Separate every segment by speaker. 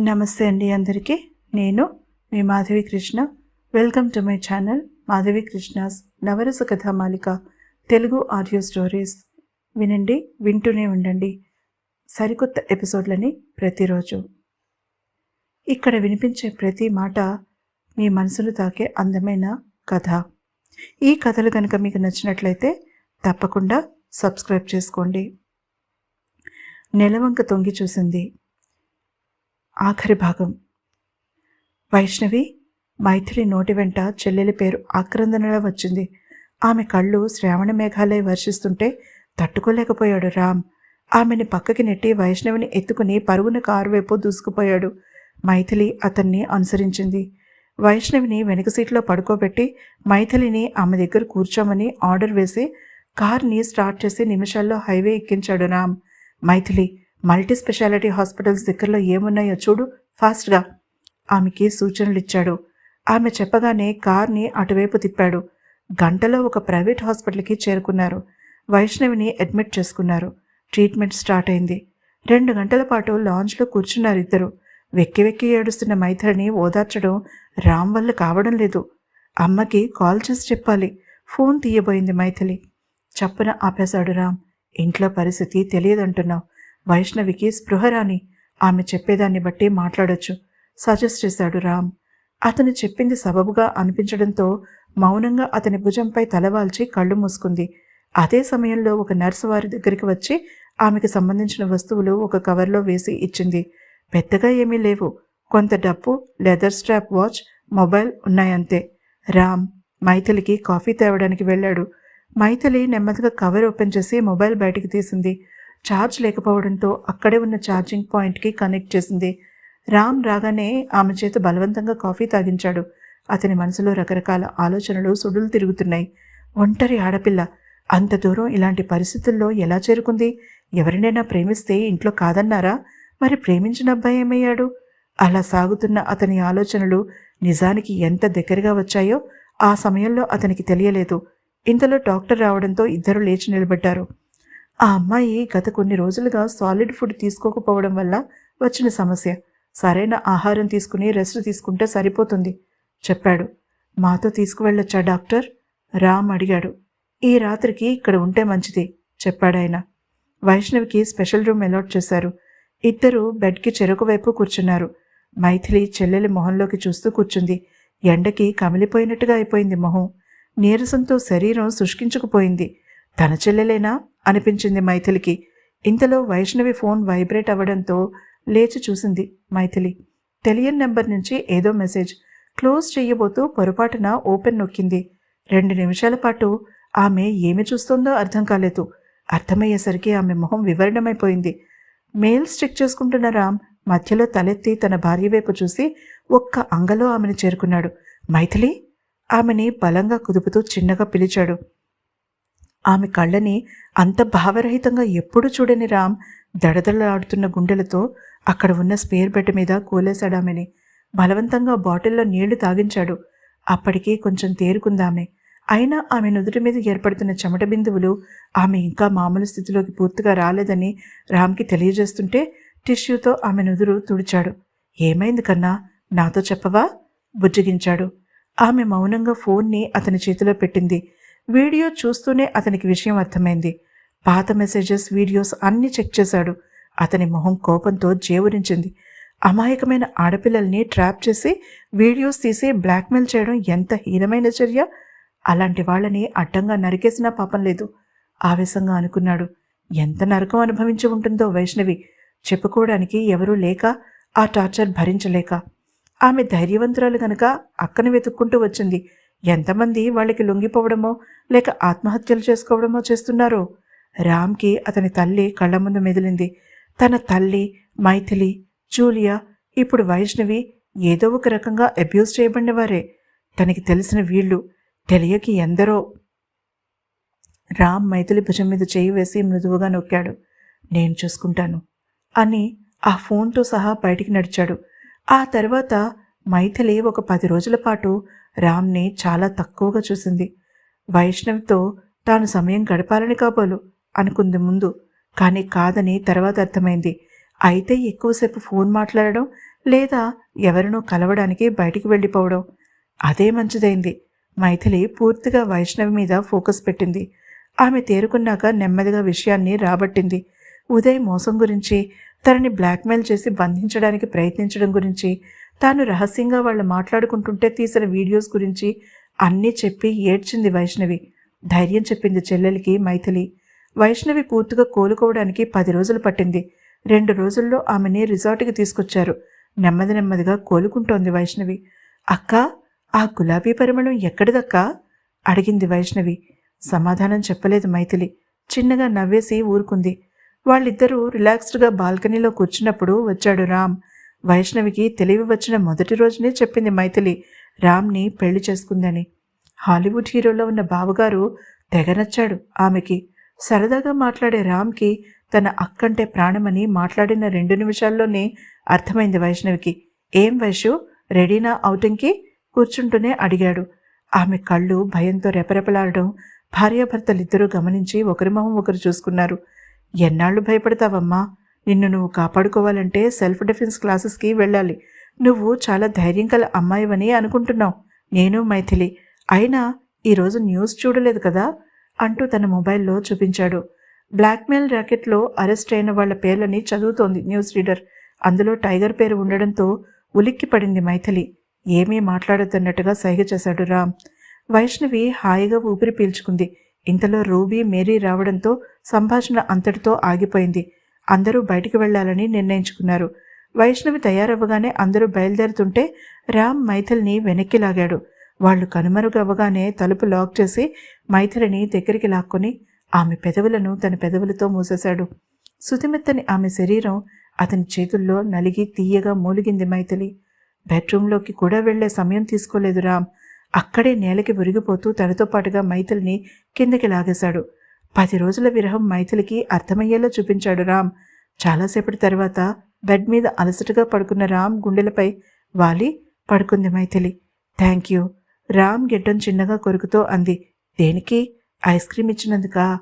Speaker 1: నమస్తే అండి అందరికీ. నేను మీ Madhavi Krishna. Welcome to my channel Madhavi Krishna's Navarasa Kathamalika Telugu audio stories వినండి వింటూనే ఉండండి. సరికొత్త ఎపిసోడ్లని ప్రతిరోజు. ఇక్కడ వినిపించే ప్రతి మాట మీ మనసును తాకే అందమైన కథ. ఈ కథలు కనుక మీకు నచ్చినట్లయితే తప్పకుండా సబ్స్క్రైబ్ చేసుకోండి. నెలవంక తొంగి చూసింది. ఆఖరి భాగం. వైష్ణవి మైథిలి నోటి వెంట చెల్లెలి పేరు ఆక్రందనలా వచ్చింది. ఆమె కళ్ళు శ్రావణ మేఘాలయ వర్షిస్తుంటే తట్టుకోలేకపోయాడు రామ్. ఆమెని పక్కకి నెట్టి వైష్ణవిని ఎత్తుకుని పరుగున కారు వైపు దూసుకుపోయాడు. మైథిలి అతన్ని అనుసరించింది. వైష్ణవిని వెనుక సీట్లో పడుకోబెట్టి మైథిలిని ఆమె దగ్గర కూర్చోమని ఆర్డర్ వేసి కార్ని స్టార్ట్ చేసి నిమిషాల్లో highway ఎక్కించాడు Ram. Maithili multi speciality hospitals దగ్గరలో ఏమున్నాయో చూడు. ఫాస్ట్గా ఆమెకి సూచనలు ఇచ్చాడు ఆమె చెప్పగానే కార్ని అటువైపు తిప్పాడు. గంటలో ఒక ప్రైవేట్ హాస్పిటల్కి చేరుకున్నారు. వైష్ణవిని అడ్మిట్ చేసుకున్నారు. ట్రీట్మెంట్ స్టార్ట్ అయింది. రెండు గంటల పాటు లాంచ్లో కూర్చున్నారు ఇద్దరు. వెక్కి వెక్కి ఏడుస్తున్న మైథిలిని ఓదార్చడం రామ్ వల్ల కావడం లేదు. అమ్మకి కాల్ చేసి చెప్పాలి. ఫోన్ తీయబోయింది మైథిలి. చప్పున ఆపేశాడు రామ్. ఇంట్లో పరిస్థితి తెలియదంటున్నావు. వైష్ణవికి స్పృహరాని. ఆమె చెప్పేదాన్ని బట్టి మాట్లాడొచ్చు. సజెస్ట్ చేశాడు రామ్. అతను చెప్పింది సబబుగా అనిపించడంతో మౌనంగా అతని భుజంపై తలవాల్చి కళ్ళు మూసుకుంది. అదే సమయంలో ఒక నర్సు వారి దగ్గరికి వచ్చి ఆమెకు సంబంధించిన వస్తువులు ఒక కవర్లో వేసి ఇచ్చింది. పెద్దగా ఏమీ లేవు. కొంత డబ్బు లెదర్ స్ట్రాప్ వాచ్ మొబైల్ ఉన్నాయంతే. రామ్ మైథిలికి కాఫీ తేవడానికి వెళ్ళాడు. మైథిలి నెమ్మదిగా కవర్ ఓపెన్ చేసి మొబైల్ బయటికి తీసింది. ఛార్జ్ లేకపోవడంతో అక్కడే ఉన్న ఛార్జింగ్ పాయింట్కి కనెక్ట్ చేసింది. రామ్ రాగానే ఆమె చేత బలవంతంగా కాఫీ తాగించాడు. అతని మనసులో రకరకాల ఆలోచనలు సుడులు తిరుగుతున్నాయి. ఒంటరి ఆడపిల్ల అంత దూరం ఇలాంటి పరిస్థితుల్లో ఎలా చేరుకుంది? ఎవరినైనా ప్రేమిస్తే ఇంట్లో కాదన్నారా? మరి ప్రేమించిన అబ్బాయి ఏమయ్యాడు? అలా సాగుతున్న అతని ఆలోచనలు నిజానికి ఎంత దగ్గరగా వచ్చాయో ఆ సమయంలో అతనికి తెలియలేదు. ఇంతలో డాక్టర్ రావడంతో ఇద్దరు లేచి నిలబడ్డారు. ఆ అమ్మాయి గత కొన్ని రోజులుగా సాలిడ్ ఫుడ్ తీసుకోకపోవడం వల్ల వచ్చిన సమస్య. సరైన ఆహారం తీసుకుని రెస్ట్ తీసుకుంటే సరిపోతుంది చెప్పాడు. మాతో తీసుకువెళ్ళొచ్చా డాక్టర్? రామ్ అడిగాడు. ఈ రాత్రికి ఇక్కడ ఉంటే మంచిది చెప్పాడాయన వైష్ణవికి స్పెషల్ రూమ్ అలాట్ చేశారు. ఇద్దరు బెడ్కి చెరుకు వైపు కూర్చున్నారు. మైథిలి చెల్లెలి మొహంలోకి చూస్తూ కూర్చుంది. ఎండకి కమిలిపోయినట్టుగా అయిపోయింది మొహం. నీరసంతో శరీరం శుష్కించుకుపోయింది. తన చెల్లెలేనా? అనిపించింది మైథిలికి. ఇంతలో వైష్ణవి ఫోన్ వైబ్రేట్ అవ్వడంతో లేచి చూసింది మైథిలి. తెలియని నెంబర్ నుంచి ఏదో మెసేజ్. క్లోజ్ చేయబోతూ పొరపాటున ఓపెన్ నొక్కింది. రెండు నిమిషాల పాటు ఆమె ఏమి చూస్తుందో అర్థం కాలేదు. అర్థమయ్యేసరికి ఆమె మొహం వివరణమైపోయింది. మెయిల్ స్టిక్ చేసుకుంటున్న రామ్ మధ్యలో తలెత్తి తన భార్య వైపు చూసి ఒక్క అంగలో ఆమెను చేరుకున్నాడు. మైథిలి? ఆమెని బలంగా కుదుపుతూ చిన్నగా పిలిచాడు. ఆమె కళ్ళని అంత భావరహితంగా ఎప్పుడు చూడని రామ్ దడదడలాడుతున్న గుండెలతో అక్కడ ఉన్న స్పేర్ బెడ్ మీద కూలేశాడామెని బలవంతంగా బాటిల్లో నీళ్ళు తాగించాడు. అప్పటికి కొంచెం తేరుకుందామె. అయినా ఆమె నుదుటి మీద ఏర్పడుతున్న చెమట బిందువులు ఆమె ఇంకా మామూలు స్థితిలోకి పూర్తిగా రాలేదని రామ్కి తెలియజేస్తుంటే టిష్యూతో ఆమె నుదురు తుడిచాడు. ఏమైంది కన్నా? నాతో చెప్పవా? బుజ్జగించాడు. ఆమె మౌనంగా ఫోన్ని అతని చేతిలో పెట్టింది. వీడియో చూస్తూనే అతనికి విషయం అర్థమైంది. పాత మెసేజెస్ వీడియోస్ అన్నీ చెక్ చేశాడు. అతని మొహం కోపంతో జేవురించింది. అమాయకమైన ఆడపిల్లల్ని ట్రాప్ చేసి వీడియోస్ తీసి బ్లాక్మెయిల్ చేయడం ఎంత హీనమైన చర్య? అలాంటి వాళ్ళని అడ్డంగా నరికేసినా పాపం లేదు. ఆవేశంగా అనుకున్నాడు. ఎంత నరకం అనుభవించి ఉంటుందో వైష్ణవి. చెప్పుకోవడానికి ఎవరూ లేక ఆ టార్చర్ భరించలేక. ఆమె ధైర్యవంతురాలు గనక అక్కను వెతుక్కుంటూ వచ్చింది. ఎంతమంది వాళ్ళకి లొంగిపోవడమో లేక ఆత్మహత్యలు చేసుకోవడమో చేస్తున్నారో? రామ్కి అతని తల్లి కళ్ళ ముందు మెదిలింది. తన తల్లి మైథిలి జూలియా ఇప్పుడు వైష్ణవి ఏదో ఒక రకంగా అబ్యూస్ చేయబడినవారే. తనకి తెలిసిన వీళ్ళు తెలియకి ఎందరో. రామ్ మైథిలి భుజం మీద చేయి వేసి మృదువుగా నొక్కాడు. నేను చూసుకుంటాను అని ఆ ఫోన్తో సహా బయటికి నడిచాడు. ఆ తర్వాత మైథిలి ఒక పది రోజుల పాటు రామ్ని చాలా తక్కువగా చూసింది. వైష్ణవ్తో తాను సమయం గడపాలని కాబోలు అనుకుంది ముందు కానీ కాదని తర్వాత అర్థమైంది. అయితే ఎక్కువసేపు ఫోన్ మాట్లాడడం లేదా ఎవరినో కలవడానికి బయటికి వెళ్ళిపోవడం అదే మంచిదైంది. మైథిలి పూర్తిగా వైష్ణవి మీద ఫోకస్ పెట్టింది. ఆమె తేరుకున్నాక నెమ్మదిగా విషయాన్ని రాబట్టింది. ఉదయ్ మోసం గురించి తనని బ్లాక్మెయిల్ చేసి బంధించడానికి ప్రయత్నించడం గురించి తాను రహస్యంగా వాళ్ళు మాట్లాడుకుంటుంటే తీసిన వీడియోస్ గురించి అన్నీ చెప్పి ఏడ్చింది వైష్ణవి. ధైర్యం చెప్పింది చెల్లెలికి మైథిలి. వైష్ణవి పూర్తిగా కోలుకోవడానికి పది రోజులు పట్టింది. రెండు రోజుల్లో ఆమెని రిసార్ట్కి తీసుకొచ్చారు. నెమ్మది నెమ్మదిగా కోలుకుంటోంది వైష్ణవి. అక్క ఆ గులాబీ పరిమళం ఎక్కడిదక్క? అడిగింది వైష్ణవి. సమాధానం చెప్పలేదు మైథిలి. చిన్నగా నవ్వేసి ఊరుకుంది. వాళ్ళిద్దరూ రిలాక్స్డ్గా బాల్కనీలో కూర్చున్నప్పుడు వచ్చాడు రామ్. వైష్ణవికి తెలివి వచ్చిన మొదటి రోజునే చెప్పింది మైథిలి రామ్ని పెళ్ళి చేసుకుందని. హాలీవుడ్ హీరోలో ఉన్న బావగారు తెగ నచ్చాడు ఆమెకి. సరదాగా మాట్లాడే రామ్కి తన అక్కంటే ప్రాణమని మాట్లాడిన రెండు నిమిషాల్లోనే అర్థమైంది వైష్ణవికి. ఏం వైషు రెడీనా అవుటింగ్కి కూర్చుంటూనే అడిగాడు. ఆమె కళ్ళు భయంతో రెపరెపలాడడం భార్యాభర్తలిద్దరూ గమనించి ఒకరి మొహం ఒకరు చూసుకున్నారు. ఎన్నాళ్ళు భయపడతావమ్మా? నిన్ను నువ్వు కాపాడుకోవాలంటే సెల్ఫ్ డిఫెన్స్ క్లాసెస్కి వెళ్ళాలి. నువ్వు చాలా ధైర్యం గల అమ్మాయివని అనుకుంటున్నావు. నేను మైథిలి. అయినా ఈరోజు న్యూస్ చూడలేదు కదా? అంటూ తన మొబైల్లో చూపించాడు. బ్లాక్మెయిల్ ర్యాకెట్లో అరెస్ట్ అయిన వాళ్ళ పేర్లని చదువుతోంది న్యూస్ రీడర్. అందులో టైగర్ పేరు ఉండడంతో ఉలిక్కి పడింది మైథిలి. ఏమీ మాట్లాడొద్దన్నట్టుగా సైగ చేశాడు రామ్. వైష్ణవి హాయిగా ఊపిరి పీల్చుకుంది. ఇంతలో రూబీ మేరీ రావడంతో సంభాషణ అంతటితో ఆగిపోయింది. అందరూ బయటికి వెళ్ళాలని నిర్ణయించుకున్నారు. వైష్ణవి తయారవ్వగానే అందరూ బయలుదేరుతుంటే రామ్ మైథిల్ని వెనక్కి లాగాడు. వాళ్ళు కనుమరుగవ్వగానే తలుపు లాక్ చేసి మైథిలిని దగ్గరికి లాక్కొని ఆమె పెదవులను తన పెదవులతో మూసేశాడు. సుతిమెత్తని ఆమె శరీరం అతని చేతుల్లో నలిగి తీయగా మూలిగింది మైథిలి. బెడ్రూంలోకి కూడా వెళ్ళే సమయం తీసుకోలేదు రామ్. అక్కడే నేలకి విరిగిపోతూ తనతో పాటుగా మైథిల్ని కిందకి లాగేశాడు. పది రోజుల విరహం మైథిలికి అర్థమయ్యేలా చూపించాడు రామ్. చాలాసేపటి తర్వాత బెడ్ మీద అలసటగా పడుకున్న రామ్ గుండెలపై వాలి పడుకుంది మైథిలి. Thank you. రామ్ గిడ్డం చిన్నగా కొరుకుతో అంది. దేనికి? ఐస్ క్రీమ్ ఇచ్చినందుకా?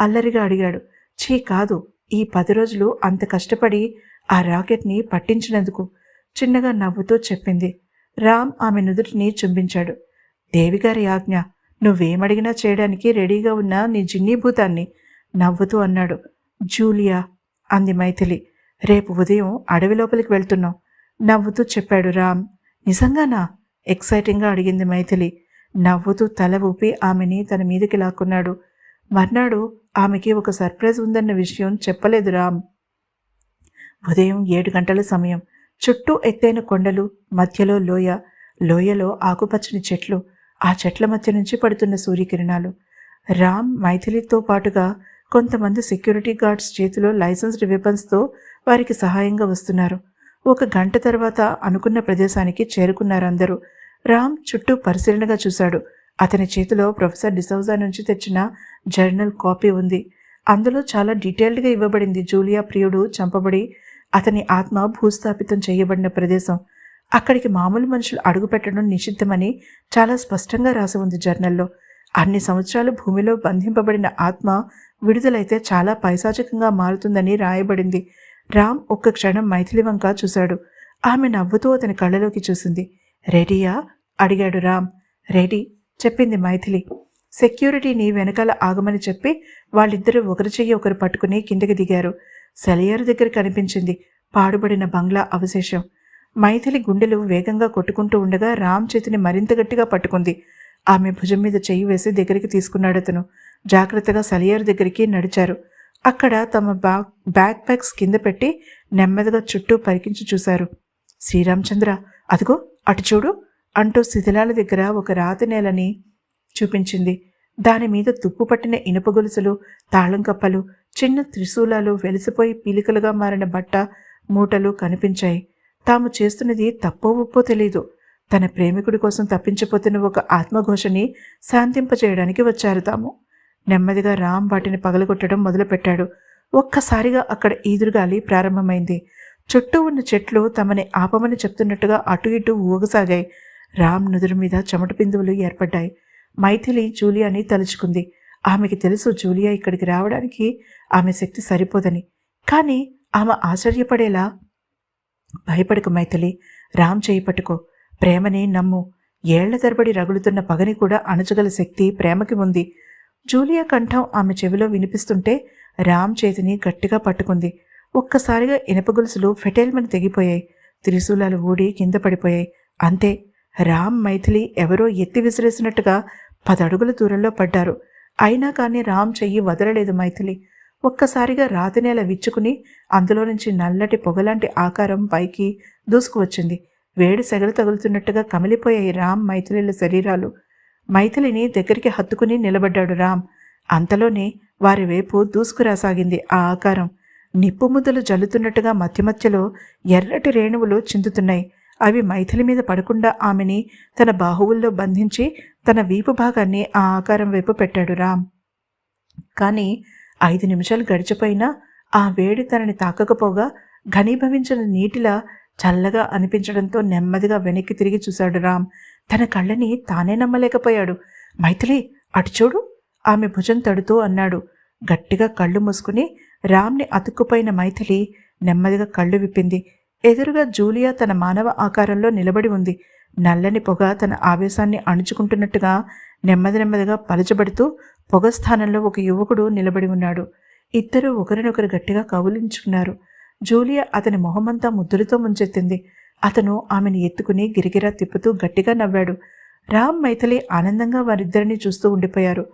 Speaker 1: అల్లరిగా అడిగాడు. ఛీ కాదు. ఈ పది రోజులు అంత కష్టపడి ఆ రాకెట్ని పట్టించినందుకు చిన్నగా నవ్వుతూ చెప్పింది. రామ్ ఆమె నుదుటిని చుంబించాడు. దేవిగారి ఆజ్ఞ. నువ్వేమడిగినా చేయడానికి రెడీగా ఉన్న నీ జిన్నీభూతాన్ని నవ్వుతూ అన్నాడు. జూలియా అంది మైథిలి రేపు ఉదయం అడవి లోపలికి వెళ్తున్నాం. నవ్వుతూ చెప్పాడు రామ్. నిజంగానా? ఎక్సైటింగ్గా అడిగింది మైథిలి. నవ్వుతూ తల ఊపి ఆమెని తన మీదకి లాక్కున్నాడు. మర్నాడు ఆమెకి ఒక సర్ప్రైజ్ ఉందన్న విషయం చెప్పలేదు రామ్. ఉదయం ఏడు గంటల సమయం. చుట్టూ ఎత్తైన కొండలు మధ్యలో లోయ. లోయలో ఆకుపచ్చని చెట్లు ఆ చెట్ల మధ్య నుంచి పడుతున్న సూర్యకిరణాలు. రామ్ మైథిలితో పాటుగా కొంతమంది సెక్యూరిటీ గార్డ్స్ చేతిలో లైసెన్స్డ్ వెపన్స్తో వారికి సహాయంగా వస్తున్నారు. ఒక గంట తర్వాత అనుకున్న ప్రదేశానికి చేరుకున్నారు అందరూ. రామ్ చుట్టూ పరిశీలనగా చూశాడు. అతని చేతిలో ప్రొఫెసర్ డిసౌజా నుంచి తెచ్చిన జర్నల్ కాపీ ఉంది. అందులో చాలా డీటెయిల్డ్గా ఇవ్వబడింది జూలియా ప్రియుడు చంపబడి అతని ఆత్మ భూస్థాపితం చేయబడిన ప్రదేశం. అక్కడికి మామూలు మనుషులు అడుగుపెట్టడం నిషిద్ధమని చాలా స్పష్టంగా రాసి ఉంది జర్నల్లో. అన్ని సంవత్సరాలు భూమిలో బంధింపబడిన ఆత్మ విడుదలైతే చాలా పైశాచికంగా మారుతుందని రాయబడింది. రామ్ ఒక్క క్షణం మైథిలి వంక చూశాడు. ఆమె నవ్వుతూ అతని కళ్ళలోకి చూసింది. రెడీయా? అడిగాడు రామ్. రెడీ చెప్పింది మైథిలి. సెక్యూరిటీని వెనకాల ఆగమని చెప్పి వాళ్ళిద్దరూ ఒకరి చెయ్యి ఒకరు పట్టుకుని కిందకి దిగారు. సెలయారు దగ్గర కనిపించింది. పాడుబడిన బంగ్లా అవశేషం. మైథిలి గుండెలు వేగంగా కొట్టుకుంటూ ఉండగా రామ్ చేతిని మరింత గట్టిగా పట్టుకుంది. ఆమె భుజం మీద చెయ్యి వేసి దగ్గరికి తీసుకున్నాడు అతను. జాగ్రత్తగా సలియారు దగ్గరికి నడిచారు. అక్కడ తమ బ్యాగ్ బ్యాక్ ప్యాక్స్ కింద పెట్టి నెమ్మదిగా చుట్టూ పరికించి చూశారు. శ్రీరామచంద్ర అదిగో అటు చూడు అంటూ శిథిలాల దగ్గర ఒక రాతి నేలని చూపించింది. దాని మీద తుప్పు పట్టిన ఇనుప గొలుసులు తాళం కప్పలు చిన్న త్రిశూలాలు వెలిసిపోయి పీలికలుగా మారిన బట్ట మూటలు కనిపించాయి. తాము చేస్తున్నది తప్పో ఒప్పో తెలీదు. తన ప్రేమికుడి కోసం తప్పించిపోతున్న ఒక ఆత్మఘోషని శాంతింపచేయడానికి వచ్చారు తాము. నెమ్మదిగా రామ్ వాటిని పగలగొట్టడం మొదలుపెట్టాడు. ఒక్కసారిగా అక్కడ ఈదురుగాలి ప్రారంభమైంది. చుట్టూ ఉన్న చెట్లు తమని ఆపమని చెప్తున్నట్టుగా అటు ఇటు ఊగసాగాయి. రామ్ నుదురు మీద చెమట బిందువులు ఏర్పడ్డాయి. మైథిలి జూలియాని తలుచుకుంది. ఆమెకి తెలుసు జూలియా ఇక్కడికి రావడానికి ఆమె శక్తి సరిపోదని. కానీ ఆమె ఆశ్చర్యపడేలా భయపడకు మైథిలి. రామ్ చేయి పట్టుకో. ప్రేమని నమ్ము. ఏళ్ళ తరబడి రగులుతున్న పగని కూడా అణచగల శక్తి ప్రేమకి ఉంది. జూలియా కంఠం ఆమె చెవిలో వినిపిస్తుంటే రామ్ చేతిని గట్టిగా పట్టుకుంది. ఒక్కసారిగా ఇనప గొలుసులు ఫెటైల్మని తెగిపోయాయి. త్రిశూలాలు ఊడి కింద పడిపోయాయి. అంతే. రామ్ మైథిలి ఎవరో ఎత్తి విసిరేసినట్టుగా పదడుగుల దూరంలో పడ్డారు. అయినా కానీ రామ్ చెయ్యి వదలలేదు మైథిలి. ఒక్కసారిగా రాతి నేల విచ్చుకుని అందులో నుంచి నల్లటి పొగలాంటి ఆకారం పైకి దూసుకువచ్చింది. వేడి సెగలు తగులుతున్నట్టుగా కమిలిపోయాయి రామ్ మైథిలిల శరీరాలు. మైథిలిని దగ్గరికి హత్తుకుని నిలబడ్డాడు రామ్. అంతలోనే వారి వైపు దూసుకురాసాగింది ఆ ఆకారం. నిప్పు ముద్దలు జల్లుతున్నట్టుగా మధ్య మధ్యలో ఎర్రటి రేణువులు చిందుతున్నాయి. అవి మైథిలి మీద పడకుండా ఆమెని తన బాహువుల్లో బంధించి తన వీపు భాగాన్ని ఆ ఆకారం వైపు పెట్టాడు రామ్. కానీ ఐదు నిమిషాలు గడిచిపోయినా ఆ వేడి తనని తాకకపోగా ఘనీభవించిన నీటిలా చల్లగా అనిపించడంతో నెమ్మదిగా వెనక్కి తిరిగి చూశాడు రామ్. తన కళ్ళని తానే నమ్మలేకపోయాడు. మైథిలి అటు చూడు ఆమె భుజం తడుతూ అన్నాడు. గట్టిగా కళ్ళు మూసుకుని రామ్ని అతుక్కుపోయిన మైథిలి నెమ్మదిగా కళ్ళు విప్పింది. ఎదురుగా జూలియా తన మానవ ఆకారంలో నిలబడి ఉంది. నల్లని పొగ తన ఆవేశాన్ని అణుచుకుంటున్నట్టుగా నెమ్మది నెమ్మదిగా పలచబడుతూ పొగ స్థానంలో ఒక యువకుడు నిలబడి ఉన్నాడు. ఇద్దరూ ఒకరినొకరు గట్టిగా కౌలించుకున్నారు జూలియా అతని మొహమంతా ముద్దులతో ముంచెత్తింది. అతను ఆమెను ఎత్తుకుని గిరిగిరా తిప్పుతూ గట్టిగా నవ్వాడు. రామ్ మైథిలి ఆనందంగా వారిద్దరినీ చూస్తూ ఉండిపోయారు.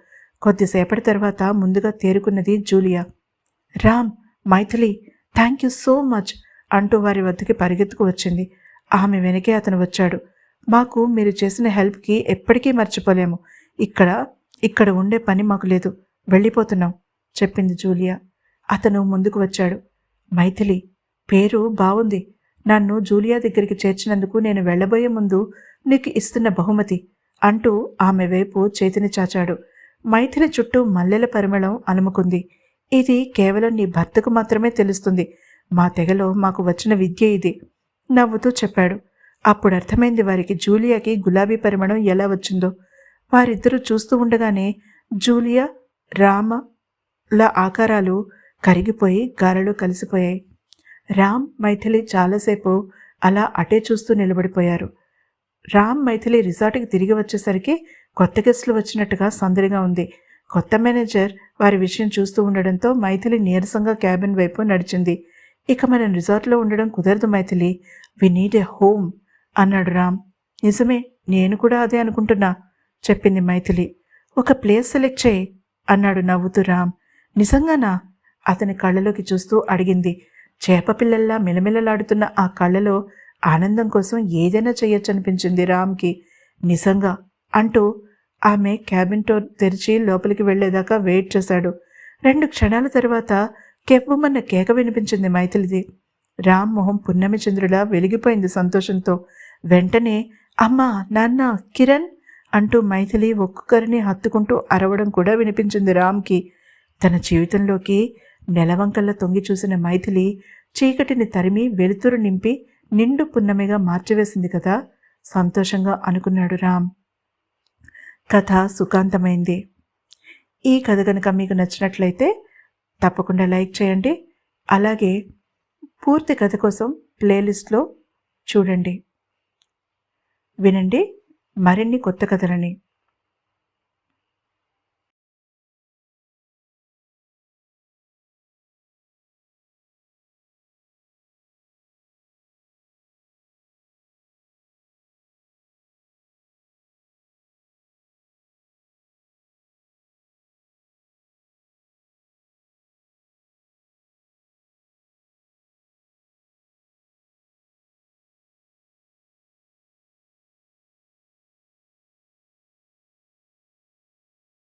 Speaker 1: కొద్దిసేపటి తర్వాత ముందుగా తేరుకున్నది Julia. Ram Maithili thank you so much అంటూ వారి వద్దకి పరిగెత్తుకు వచ్చింది. ఆమె వెనకే అతను వచ్చాడు. మాకు మీరు చేసిన హెల్ప్కి ఎప్పటికీ మర్చిపోలేము. ఇక్కడ ఇక్కడ ఉండే పని మాకు లేదు. వెళ్ళిపోతున్నాం చెప్పింది జూలియా. అతను ముందుకు వచ్చాడు. మైథిలి పేరు బాగుంది నన్ను జూలియా దగ్గరికి చేర్చినందుకు నేను వెళ్ళబోయే ముందు నీకు ఇస్తున్న బహుమతి అంటూ ఆమె వైపు చేతిని చాచాడు. మైథిలి చుట్టూ మల్లెల పరిమళం అలుముకుంది. ఇది కేవలం నీ భర్తకు మాత్రమే తెలుస్తుంది. మా తెగలో మాకు వచ్చిన విద్య ఇది నవ్వుతూ చెప్పాడు. అప్పుడు అర్థమైంది వారికి జూలియాకి గులాబీ పరిమళం ఎలా వచ్చిందో. వారిద్దరూ చూస్తూ ఉండగానే జూలియా రామల ఆకారాలు కరిగిపోయి గాలిలో కలిసిపోయాయి. రామ్ మైథిలి చాలాసేపు అలా అటే చూస్తూ నిలబడిపోయారు. రామ్ మైథిలి రిసార్ట్కి తిరిగి వచ్చేసరికి కొత్త గెస్టులు వచ్చినట్టుగా సందడిగా ఉంది. కొత్త మేనేజర్ వారి విషయం చూస్తూ ఉండడంతో మైథిలి నీరసంగా క్యాబిన్ వైపు నడిచింది. ఇక మనం రిసార్ట్లో ఉండడం కుదరదు Maithili. We need a home అన్నాడు రామ్. నిజమే నేను కూడా అదే అనుకుంటున్నా. చెప్పింది మైథిలి. ఒక ప్లేస్ సెలెక్ట్ చేయి అన్నాడు నవ్వుతూ రామ్. నిజంగానా? అతని కళ్ళలోకి చూస్తూ అడిగింది. చేప పిల్లల్లా మిలమిలలాడుతున్న ఆ కళ్ళలో ఆనందం కోసం ఏదైనా చేయొచ్చనిపించింది రామ్కి. నిజంగా అంటూ ఆమె క్యాబిన్ డోర్ తెరిచి లోపలికి వెళ్ళేదాకా వెయిట్ చేశాడు. రెండు క్షణాల తర్వాత కెవ్వమన్న కేక వినిపించింది మైథిలిది. రామ్ మొహం పున్నమి చంద్రులా వెలిగిపోయింది సంతోషంతో. వెంటనే అమ్మా నాన్న కిరణ్ అంటూ మైథిలి ఒక్కొక్కరిని హత్తుకుంటూ అరవడం కూడా వినిపించింది రామ్కి. తన జీవితంలోకి నెలవంకల్లా తొంగి చూసిన మైథిలి చీకటిని తరిమి వెలుతురు నింపి నిండు పున్నమిగా మార్చివేసింది కదా? సంతోషంగా అనుకున్నాడు రామ్. కథ సుఖాంతమైంది. ఈ కథ కనుక మీకు నచ్చినట్లయితే తప్పకుండా లైక్ చేయండి. అలాగే పూర్తి కథ కోసం ప్లేలిస్ట్లో చూడండి. వినండి. మరిన్ని కొత్త కథలని